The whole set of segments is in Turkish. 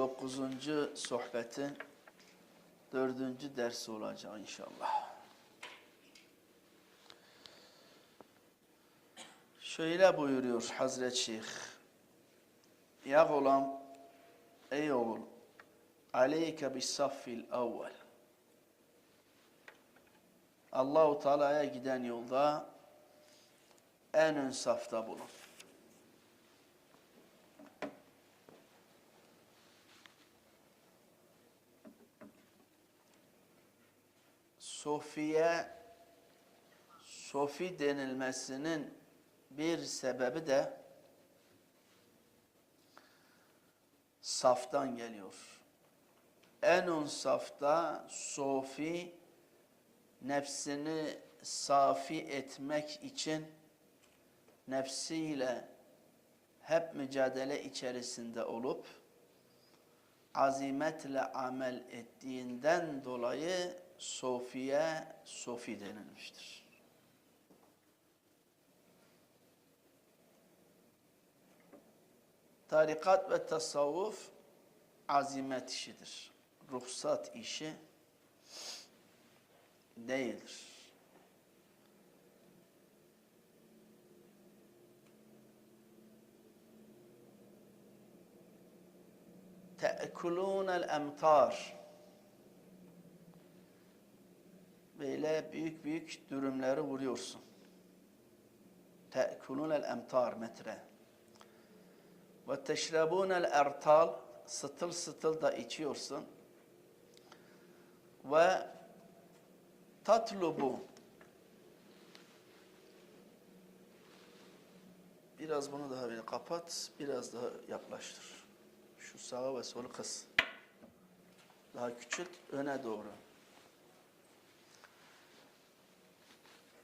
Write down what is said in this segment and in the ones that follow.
dokuzuncu sohbetin dördüncü dersi olacak inşallah. Şöyle buyuruyor Hazreti Şeyh. Ya gulam, ey oğul, aleyke bis saffil evvel. Allahu Teala'ya giden yolda en ön safta bulun. Sofiye Sofi denilmesinin bir sebebi de saftan geliyor. En ön safta Sofi nefsini safi etmek için nefsiyle hep mücadele içerisinde olup azimetle amel ettiğinden dolayı Sofiye Sofi denilmiştir. Tarikat ve tasavvuf azimet işidir. Ruhsat işi değildir. te'kulûnel emtar böyle büyük büyük dürümleri vuruyorsun. Te'kulûnel emtar metre. Ve teşrebûnel ertal sıtıl sıtıl da içiyorsun. Ve tatlubu biraz bunu daha bir kapat, biraz daha yaklaştır. Şu sağa ve solu kıs. Daha küçült, öne doğru.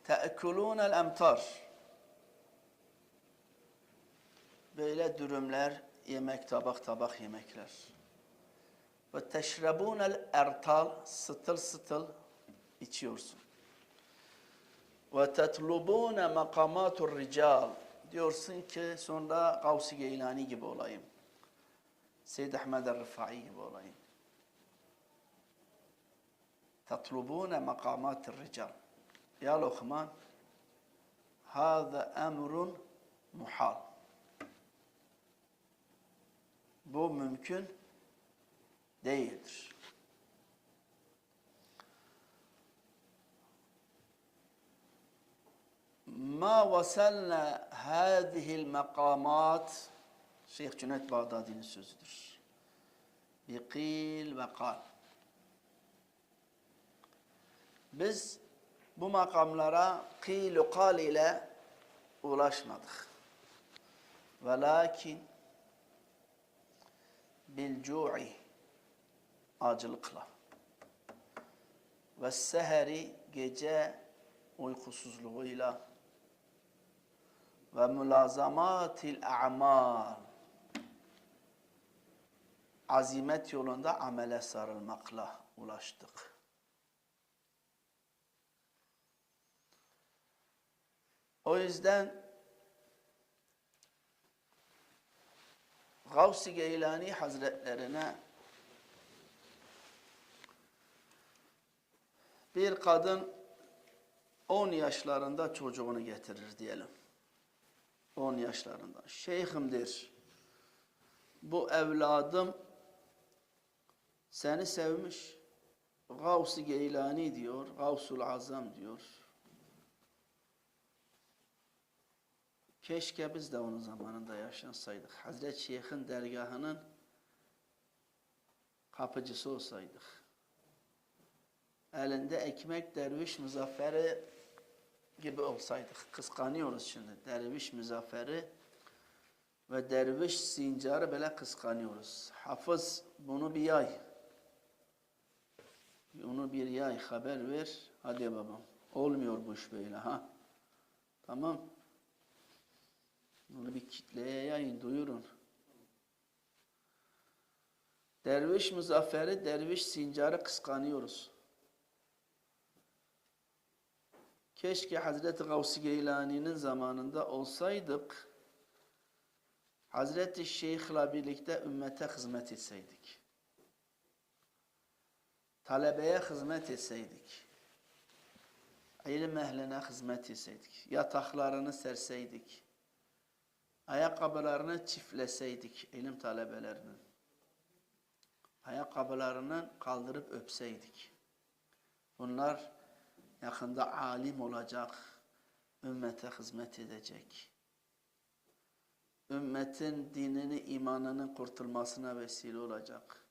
Te'kulûnel emtar. Böyle dürümler, yemek tabak tabak yemekler. Ve teşrebûnel ertal, sıtıl sıtıl içiyorsun. Ve tetlubûne makamatur rical. Diyorsun ki sonra Gavs-ı Geylani gibi olayım. Seyyid Ahmed el-Rifai gibi olayım. Tatlubune makamat rical. Ya Lokman, hâze emrun muhal. Bu mümkün değildir. Ma vasalna hâzihil makamat Şeyh Cüneyt Bağdadi'nin sözüdür. Bikil ve kal. Biz bu makamlara kil kal ile ulaşmadık. Velakin bil cu'i acılıkla ve seheri gece uykusuzluğuyla ve mülazamatil a'mal azimet yolunda amele sarılmakla ulaştık. O yüzden Gavs-ı Geylani Hazretlerine bir kadın 10 yaşlarında çocuğunu getirir diyelim. 10 yaşlarında. Şeyhimdir. Bu evladım seni sevmiş. Gavs-ı Geylani diyor, Gavsul Azam diyor. Keşke biz de onun zamanında yaşansaydık. Hazreti Şeyh'in dergahının kapıcısı olsaydık. Elinde ekmek derviş muzafferi gibi olsaydık. Kıskanıyoruz şimdi. Derviş muzafferi ve derviş sincarı böyle kıskanıyoruz. Hafız bunu bir yay. Onu bir yay haber ver. Hadi babam. Olmuyor bu iş böyle ha. Tamam. Bunu bir kitleye yayın, duyurun. Derviş muzafferi, derviş sincarı kıskanıyoruz. Keşke Hazreti Gavs-ı Geylani'nin zamanında olsaydık, Hazreti Şeyh'la birlikte ümmete hizmet etseydik. Talebeye hizmet etseydik. İlim ehline hizmet etseydik. Yataklarını serseydik. Ayakkabılarını çiftleseydik ilim talebelerinin. Ayakkabılarını kaldırıp öpseydik. Bunlar yakında alim olacak, ümmete hizmet edecek. Ümmetin dinini, imanının kurtulmasına vesile olacak.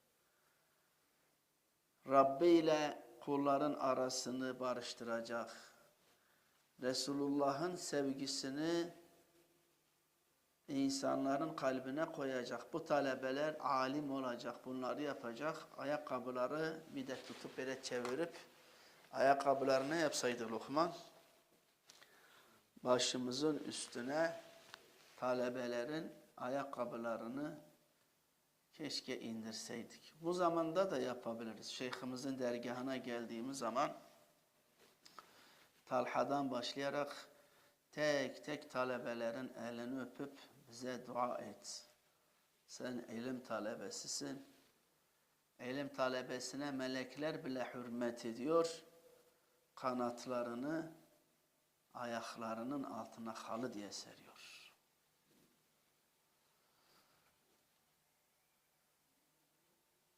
Rabbi ile kulların arasını barıştıracak. Resulullah'ın sevgisini insanların kalbine koyacak. Bu talebeler alim olacak. Bunları yapacak. Ayakkabıları bir de tutup böyle çevirip ayakkabılarını yapsaydı Lokman. Başımızın üstüne talebelerin ayakkabılarını keşke indirseydik. Bu zamanda da yapabiliriz. Şeyhimizin dergahına geldiğimiz zaman Talha'dan başlayarak tek tek talebelerin elini öpüp bize dua et. Sen ilim talebesisin. İlim talebesine melekler bile hürmet ediyor. Kanatlarını ayaklarının altına halı diye seriyor.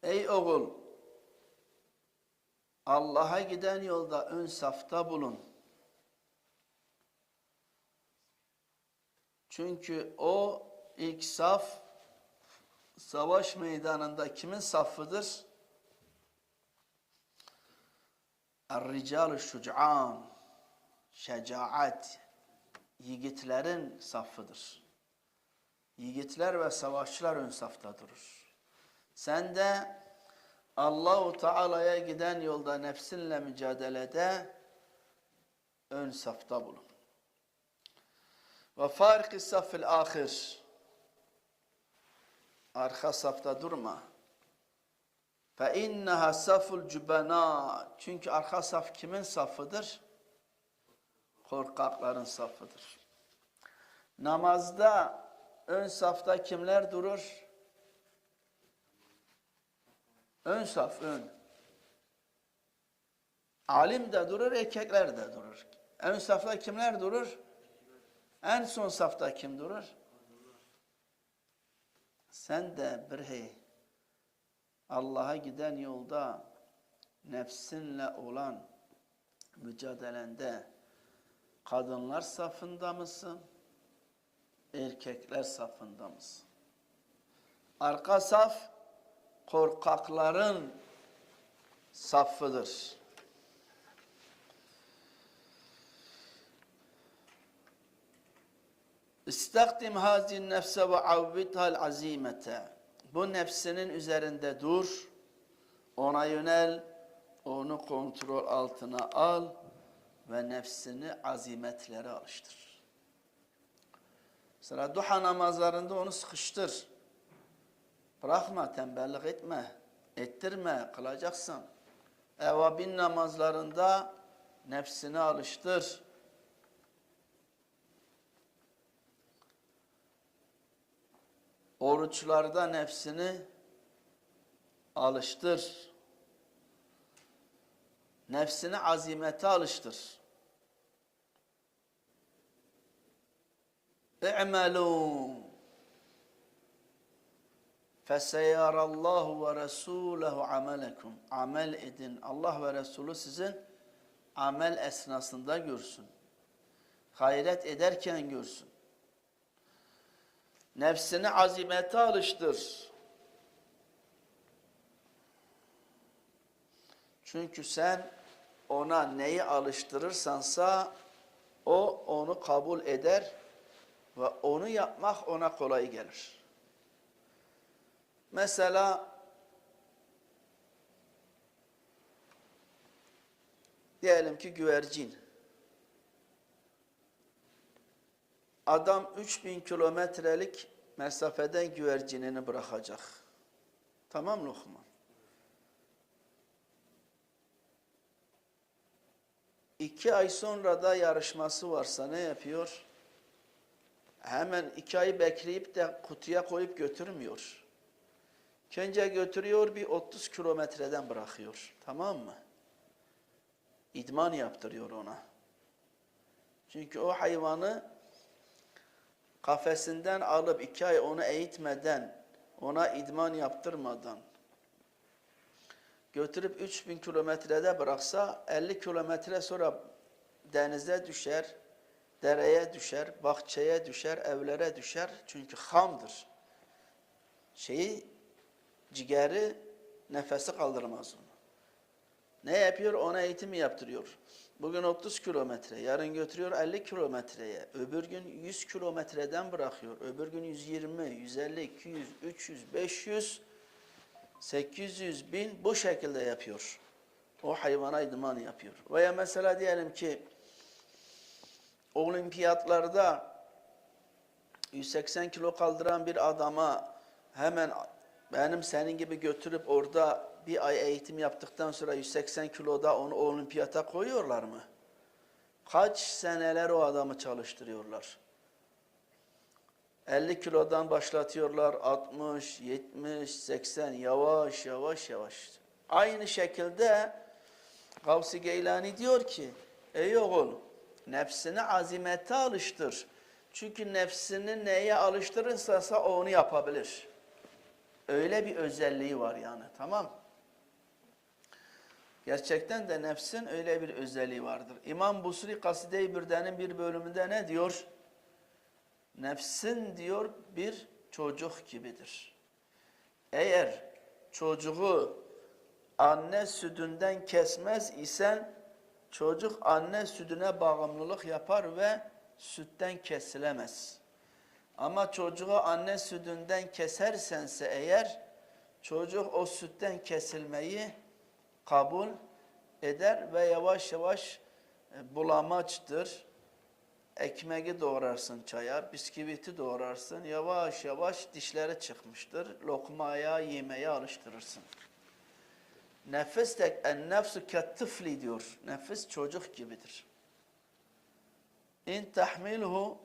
Ey oğul! Allah'a giden yolda ön safta bulun. Çünkü o ilk saf savaş meydanında kimin safıdır? Er-rical şuc'an şecaat yiğitlerin safıdır. Yiğitler ve savaşçılar ön safta durur. Sen de Allahu Teala'ya giden yolda nefsinle mücadelede ön safta bulun. Ve fariki saffil ahir. Arka safta durma. Fe inneha saful cübena. Çünkü arka saf kimin safıdır? Korkakların safıdır. Namazda ön safta kimler durur? Ön saf, ön. Alim de durur, erkekler de durur. Ön safta kimler durur? En son safta kim durur? Sen de bir hey Allah'a giden yolda nefsinle olan mücadelende kadınlar safında mısın? Erkekler safında mısın? Arka saf korkakların safıdır. İstakdim hazin nefse ve avvidhal azimete. Bu nefsinin üzerinde dur, ona yönel, onu kontrol altına al ve nefsini azimetlere alıştır. Mesela duha namazlarında onu sıkıştır. Bırakma, tembellik etme, ettirme, kılacaksın. Evabin namazlarında nefsini alıştır. Oruçlarda nefsini alıştır. Nefsini azimete alıştır. İ'melû فَسَيَرَ اللّٰهُ وَرَسُولَهُ عَمَلَكُمْ Amel edin. Allah ve Resulü sizin amel esnasında görsün. Hayret ederken görsün. Nefsini azimete alıştır. Çünkü sen ona neyi alıştırırsansa o onu kabul eder ve onu yapmak ona kolay gelir. Mesela diyelim ki güvercin. Adam 3000 kilometrelik mesafeden güvercinini bırakacak. Tamam Lokman? İki ay sonra da yarışması varsa ne yapıyor? hemen iki ay bekleyip de kutuya koyup götürmüyor. Önce götürüyor bir 30 kilometreden bırakıyor. Tamam mı? İdman yaptırıyor ona. Çünkü o hayvanı kafesinden alıp iki ay onu eğitmeden, ona idman yaptırmadan götürüp 3000 kilometrede bıraksa 50 kilometre sonra denize düşer, dereye düşer, bahçeye düşer, evlere düşer. Çünkü hamdır. Şeyi, ciğeri, nefesi kaldırmaz onu. Ne yapıyor? Ona eğitimi yaptırıyor. Bugün 30 kilometre, yarın götürüyor 50 kilometreye, öbür gün 100 kilometreden bırakıyor, öbür gün 120, 150, 200, 300, 500, 800 bin bu şekilde yapıyor. O hayvana idman yapıyor. Veya mesela diyelim ki olimpiyatlarda 180 kilo kaldıran bir adama hemen benim senin gibi götürüp orada bir ay eğitim yaptıktan sonra 180 kiloda onu olimpiyata koyuyorlar mı? Kaç seneler o adamı çalıştırıyorlar? 50 kilodan başlatıyorlar 60, 70, 80 yavaş yavaş yavaş. Aynı şekilde Gavsi Geylani diyor ki ey oğul nefsini azimete alıştır. Çünkü nefsini neye alıştırırsa onu yapabilir. Öyle bir özelliği var yani tamam Gerçekten de nefsin öyle bir özelliği vardır. İmam Busri Kaside-i Bürde'nin bir bölümünde ne diyor? Nefsin diyor bir çocuk gibidir. Eğer çocuğu anne sütünden kesmez isen çocuk anne sütüne bağımlılık yapar ve sütten kesilemez. Ama çocuğu anne sütünden kesersense eğer çocuk o sütten kesilmeyi kabul eder ve yavaş yavaş e, bulamaçtır. Ekmeği doğrarsın çaya, bisküviti doğrarsın. Yavaş yavaş dişleri çıkmıştır. Lokmaya, yemeye alıştırırsın. Nefis de en nefsu kettifli diyor. Nefis çocuk gibidir. İn tahmilhu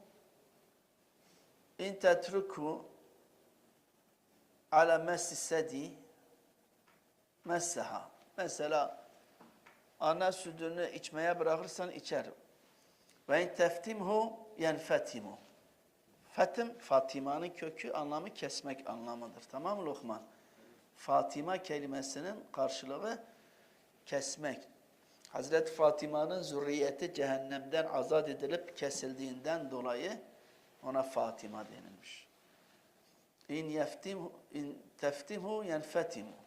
in tetruku ala messi sedi messeha. Mesela ana sütünü içmeye bırakırsan içer. Ve in teftimhu yenfetimu. Fetim, Fatima'nın kökü anlamı kesmek anlamıdır. Tamam mı Lokman? Fatima kelimesinin karşılığı kesmek. Hazreti Fatima'nın zürriyeti cehennemden azat edilip kesildiğinden dolayı ona Fatima denilmiş. İn yeftimhu in yenfetimu.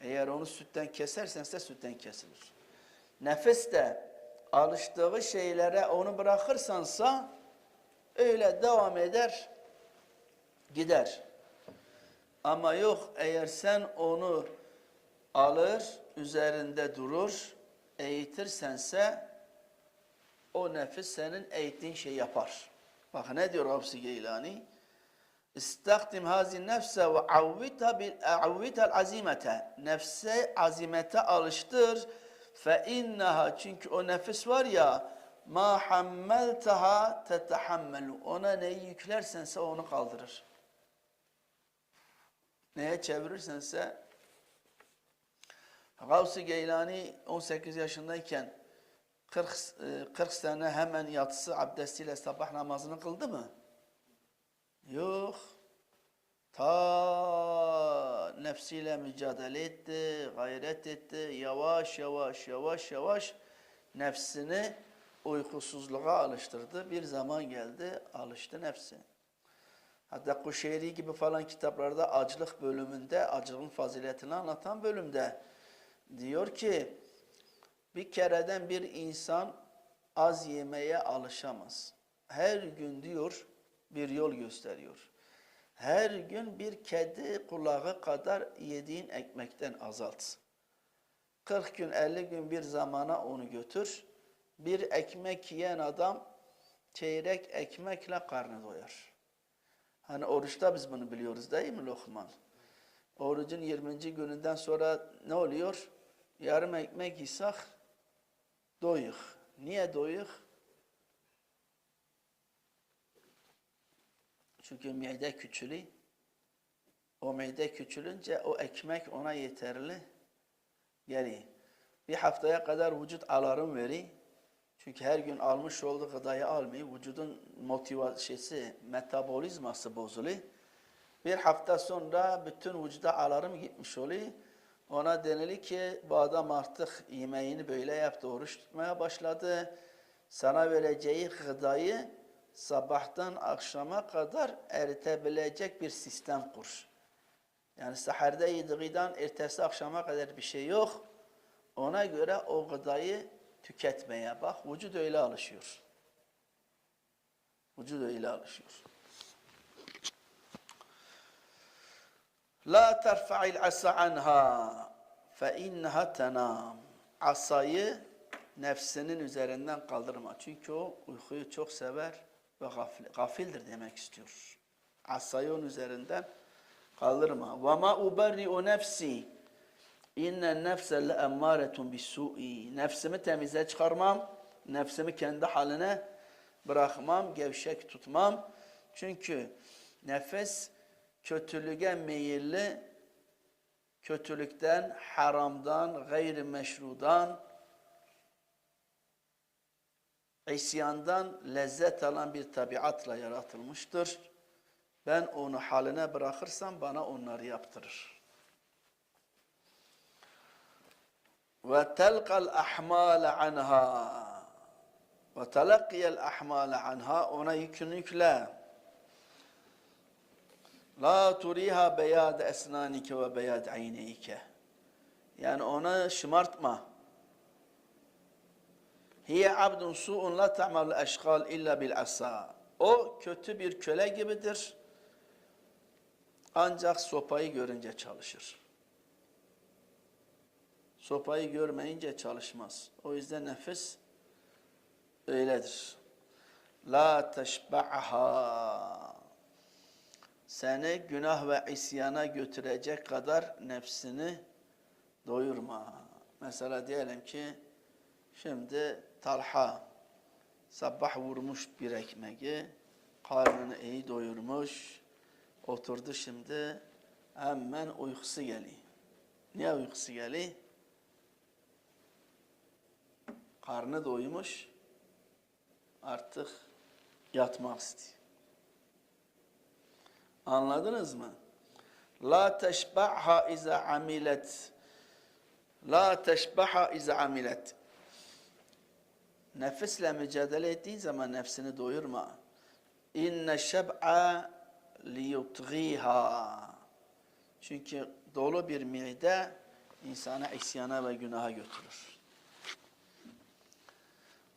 Eğer onu sütten kesersen ise sütten kesilir. Nefes de alıştığı şeylere onu bırakırsansa öyle devam eder, gider. Ama yok eğer sen onu alır, üzerinde durur, eğitirsense o nefis senin eğittiğin şey yapar. Bak ne diyor Hafsi Geylani? İstakdim hazi nefse ve avvita bil avvita azimete. Nefse azimete alıştır. Fe innaha çünkü o nefis var ya ma hammeltaha tetehammelu. Ona neyi yüklersense onu kaldırır. Neye çevirirsense Gavs-ı Geylani 18 yaşındayken 40, 40 sene hemen yatsı abdestiyle sabah namazını kıldı mı? Yok. Ta nefsiyle mücadele etti, gayret etti. Yavaş yavaş yavaş yavaş nefsini uykusuzluğa alıştırdı. Bir zaman geldi, alıştı nefsi. Hatta Kuşeyri gibi falan kitaplarda acılık bölümünde, acılığın faziletini anlatan bölümde diyor ki bir kereden bir insan az yemeye alışamaz. Her gün diyor bir yol gösteriyor. Her gün bir kedi kulağı kadar yediğin ekmekten azalt. 40 gün 50 gün bir zamana onu götür. Bir ekmek yiyen adam çeyrek ekmekle karnı doyar. Hani oruçta biz bunu biliyoruz değil mi Lokman? Orucun 20. gününden sonra ne oluyor? Yarım ekmek yesek doyuk. Niye doyuk? Çünkü mide küçülü. O mide küçülünce o ekmek ona yeterli geliyor. Bir haftaya kadar vücut alarm veriyor. Çünkü her gün almış olduğu gıdayı almıyor. Vücudun motivasyonu, metabolizması bozuluyor. Bir hafta sonra bütün vücuda alarm gitmiş oluyor. Ona denili ki bu adam artık yemeğini böyle yaptı, oruç tutmaya başladı. Sana vereceği gıdayı sabahtan akşama kadar eritebilecek bir sistem kur. Yani saherde yediğinden ertesi akşama kadar bir şey yok. Ona göre o gıdayı tüketmeye bak. Vücut öyle alışıyor. Vücut öyle alışıyor. La terfa'il asa anha fe innaha tenam. Asayı nefsinin üzerinden kaldırma. Çünkü o uykuyu çok sever ve gafil, gafildir demek istiyor. Asayı onun üzerinden kaldırma. Ve ma uberri'u nefsi İnne nefse le emmâretun bis-su'i. Nefsimi temize çıkarmam. Nefsimi kendi haline bırakmam, gevşek tutmam. Çünkü nefes kötülüğe meyilli, kötülükten, haramdan, gayrimeşrudan, isyandan lezzet alan bir tabiatla yaratılmıştır. Ben onu haline bırakırsam bana onları yaptırır. Ve telqal ahmal anha ve teleqqiyel ahmal anha ona yükünü yükle. La turiha beyad esnanike ve beyad ayneyke. Yani ona şımartma. Hiye abdun su'un la ta'mal eşgal illa bil asa. O kötü bir köle gibidir. Ancak sopayı görünce çalışır. Sopayı görmeyince çalışmaz. O yüzden nefis öyledir. La teşba'ha. Seni günah ve isyana götürecek kadar nefsini doyurma. Mesela diyelim ki şimdi Talha sabah vurmuş bir ekmeği, karnını iyi doyurmuş, oturdu şimdi hemen uykusu geliyor. Niye uykusu geliyor? Karnı doymuş, artık yatmak istiyor. Anladınız mı? La teşba'ha iza amilet. La teşba'ha iza amilet. Nefisle mücadele ettiğin zaman nefsini doyurma. İnne şeb'a liyutghiha. Çünkü dolu bir mide insana isyana ve günaha götürür.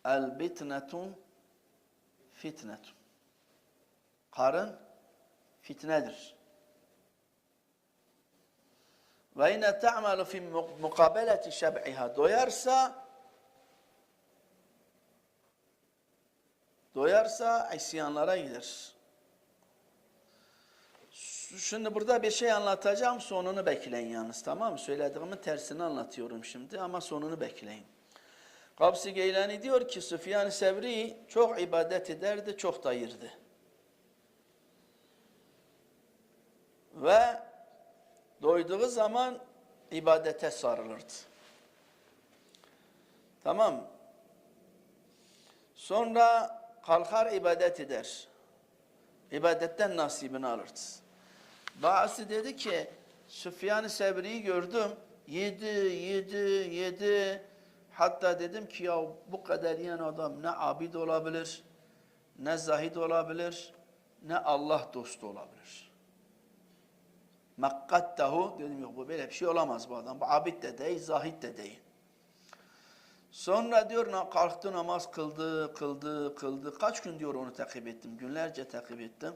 El bitnetun fitnetun. Karın fitnedir. Ve yine ta'malu fi mukabeleti şeb'iha. Doyarsa doyarsa isyanlara gider. Şimdi burada bir şey anlatacağım, sonunu bekleyin yalnız tamam mı? Söylediğimin tersini anlatıyorum şimdi ama sonunu bekleyin. Kabsi Geylani diyor ki Süfyan-ı Sevri çok ibadet ederdi, çok da yirdi. Ve doyduğu zaman ibadete sarılırdı. Tamam Sonra kalkar ibadet eder. İbadetten nasibini alırdı. Bazısı dedi ki Süfyan-ı Sevri'yi gördüm. Yedi, yedi, yedi. Hatta dedim ki ya bu kadar yiyen adam ne abid olabilir, ne zahid olabilir, ne Allah dostu olabilir. Makkattahu dedim yok bu böyle bir şey olamaz bu adam. Bu abid de değil, zahid de değil. Sonra diyor kalktı namaz kıldı, kıldı, kıldı. Kaç gün diyor onu takip ettim. Günlerce takip ettim.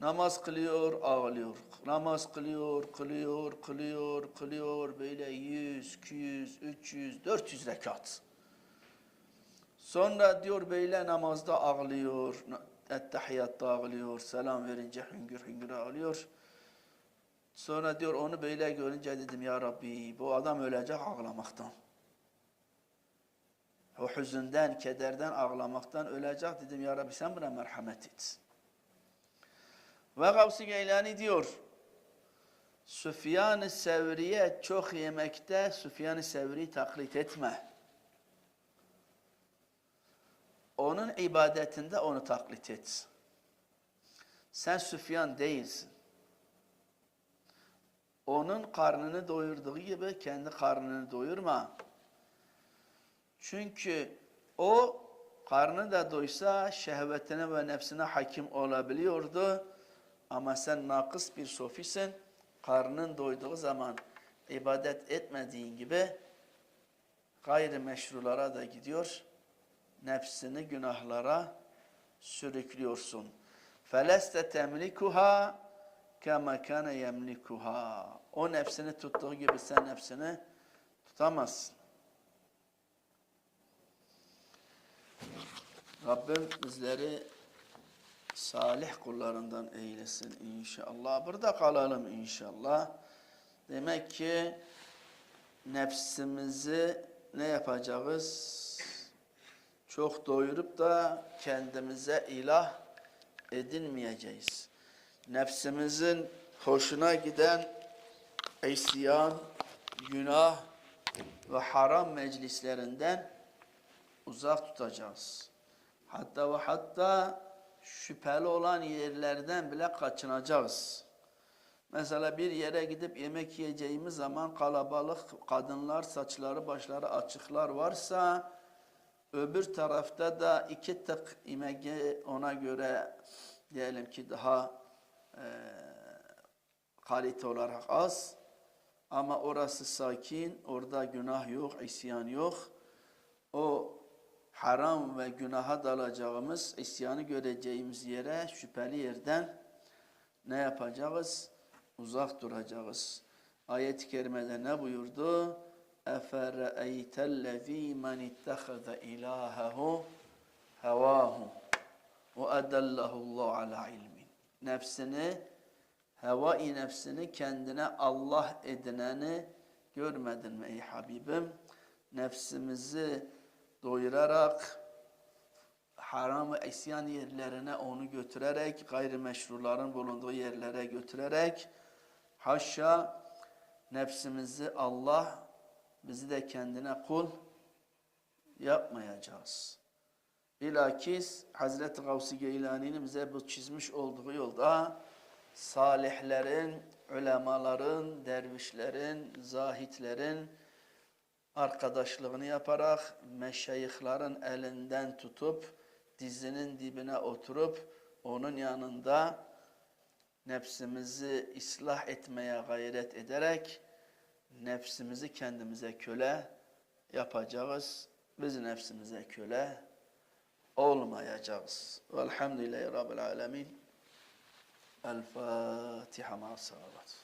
Namaz kılıyor, ağlıyor. Namaz kılıyor, kılıyor, kılıyor, kılıyor. Böyle 100, 200, 300, 400 rekat. Sonra diyor böyle namazda ağlıyor. Ettehiyyatta ağlıyor. Selam verince hüngür hüngür ağlıyor. Sonra diyor onu böyle görünce dedim ya Rabbi bu adam ölecek ağlamaktan. O hüzünden, kederden, ağlamaktan ölecek dedim ya Rabbi sen buna merhamet et. Ve Gavsi Geylani diyor, Süfyan-ı Sevri'ye çok yemekte Süfyan-ı Sevri'yi taklit etme. Onun ibadetinde onu taklit et. Sen Süfyan değilsin. Onun karnını doyurduğu gibi kendi karnını doyurma. Çünkü o karnı da doysa şehvetine ve nefsine hakim olabiliyordu. Ama sen nakıs bir sofisin. Karnın doyduğu zaman ibadet etmediğin gibi gayrimeşrulara da gidiyor. Nefsini günahlara sürüklüyorsun. فَلَسْتَ تَمْلِكُهَا كَمَا كَانَ يَمْلِكُهَا O nefsini tuttuğu gibi sen nefsini tutamazsın. Rabbim bizleri salih kullarından eylesin inşallah. Burada kalalım inşallah. Demek ki nefsimizi ne yapacağız? Çok doyurup da kendimize ilah edinmeyeceğiz. Nefsimizin hoşuna giden isyan, günah ve haram meclislerinden uzak tutacağız. Hatta ve hatta şüpheli olan yerlerden bile kaçınacağız. Mesela bir yere gidip yemek yiyeceğimiz zaman kalabalık kadınlar, saçları, başları açıklar varsa öbür tarafta da iki tık imeği ona göre diyelim ki daha e, kalite olarak az ama orası sakin, orada günah yok, isyan yok. O haram ve günaha dalacağımız, isyanı göreceğimiz yere, şüpheli yerden ne yapacağız? Uzak duracağız. Ayet-i kerimede ne buyurdu? اَفَرَأَيْتَ الَّذ۪ي مَنِ اتَّخَذَ اِلَٰهَهُ هَوَاهُ وَاَدَلَّهُ اللّٰهُ عَلَى عِلْمٍ Nefsini, heva-i nefsini kendine Allah edineni görmedin mi ey Habibim? Nefsimizi doyurarak, haram ve isyan yerlerine onu götürerek, gayrimeşruların bulunduğu yerlere götürerek, haşa nefsimizi Allah, bizi de kendine kul yapmayacağız. Bilakis Hazreti Gavsi Geylani'nin bize bu çizmiş olduğu yolda salihlerin, ulemaların, dervişlerin, zahitlerin arkadaşlığını yaparak meşayihlerin elinden tutup dizinin dibine oturup onun yanında nefsimizi ıslah etmeye gayret ederek nefsimizi kendimize köle yapacağız. Biz nefsimize köle olmayacağız. Velhamdülillahi Rabbil Alemin. El Fatiha ma salavat.